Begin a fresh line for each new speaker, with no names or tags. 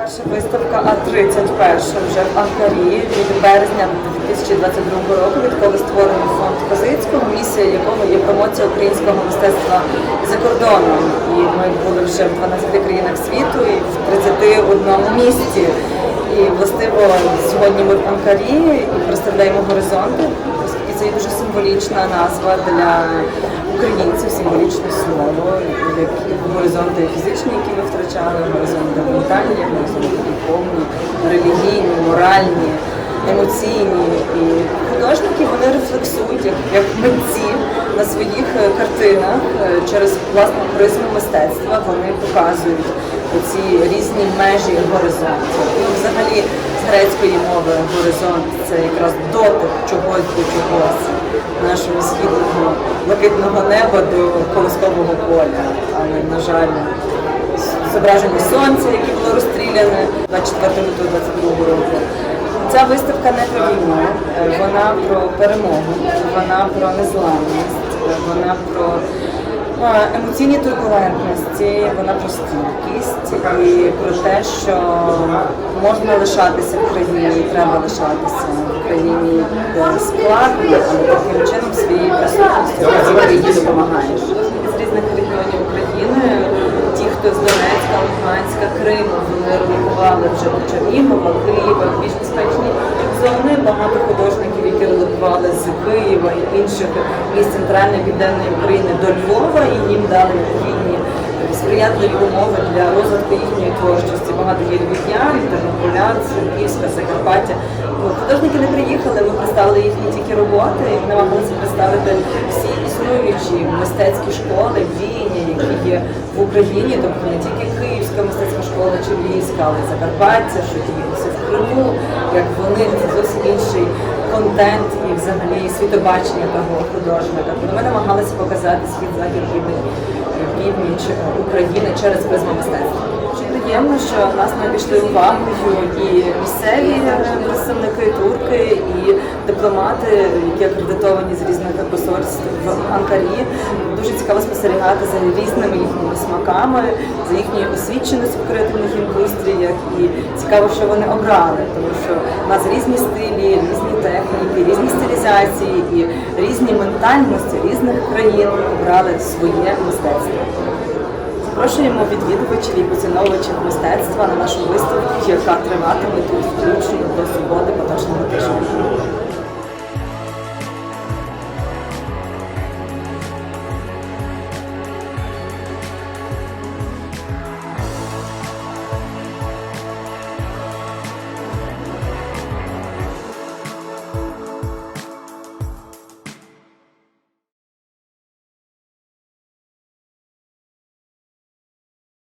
Перша виставка А31 вже в Анкарі від березня 2022 року, відколи створений фонд Козицького, місія якого є промоція українського мистецтва за кордоном. І ми були вже в 12 країнах світу і в 31 місті. І властиво сьогодні ми в Анкарі і представляємо горизонти, це є дуже символічна назва для українців, символічне слово, як горизонти фізичні, які ми втрачали, горизонти ментальні, горизонти духовні, релігійні, моральні, емоційні. І художники вони рефлексують як, як митці на своїх картинах е, через власну призму мистецтва. Вони показують ці різні межі горизонтів. І взагалі з грецької мови горизонт це якраз дотик чогось до чогось нашого східного блакитного неба до колоскового поля. Але, на жаль, зображення сонця, яке було розстріляне 24 лютого 22 року. Ця виставка не про війну, е, вона про перемогу, вона про незламність, е, вона про емоційні турбулентності, вона про стійкість і про те, що можна лишатися в країні, і треба лишатися в країні, де складно, але таким чином своєю присутністю країні допомагаєш. З різних регіонів України ті, хто з Донецька, Луганська, Криму, вони релокували вже до Чернігова, Києва, більш безпечні зони. Багато художників, які релокували з Києва і інших місць центральної південної України до Львова, і їм дали відповідні сприятливі умови для розвитку їхньої творчості. Багато є львів'ян, тернополян, Франківська, Закарпаття. Ну, Художники не приїхали, ми представили їхні тільки роботи і намагалися представити всі існуючі мистецькі школи, віяння, які є в Україні, тобто не тільки Київська мистецька школа чи Львівська, але Закарпаття, що діється в Криму, як вони це зовсім інший контент і взагалі світобачення того художника. Тому ми намагалися показати світ захід північ України через призму мистецтва. Приємно, що нас не обійшли увагою і місцеві представники турки, і дипломати, які акредитовані з різних посольств в Анкарі. Дуже цікаво спостерігати за різними їхніми смаками, за їхньою освіченістю в креативних індустріях. І цікаво, що вони обрали, тому що в нас різні стилі, різні техніки, різні стилізації і різні ментальності різних країн обрали своє мистецтво. Запрошуємо відвідувачів і поціновувачів мистецтва на нашу виставку, яка триватиме тут включно до суботи поточного тижня.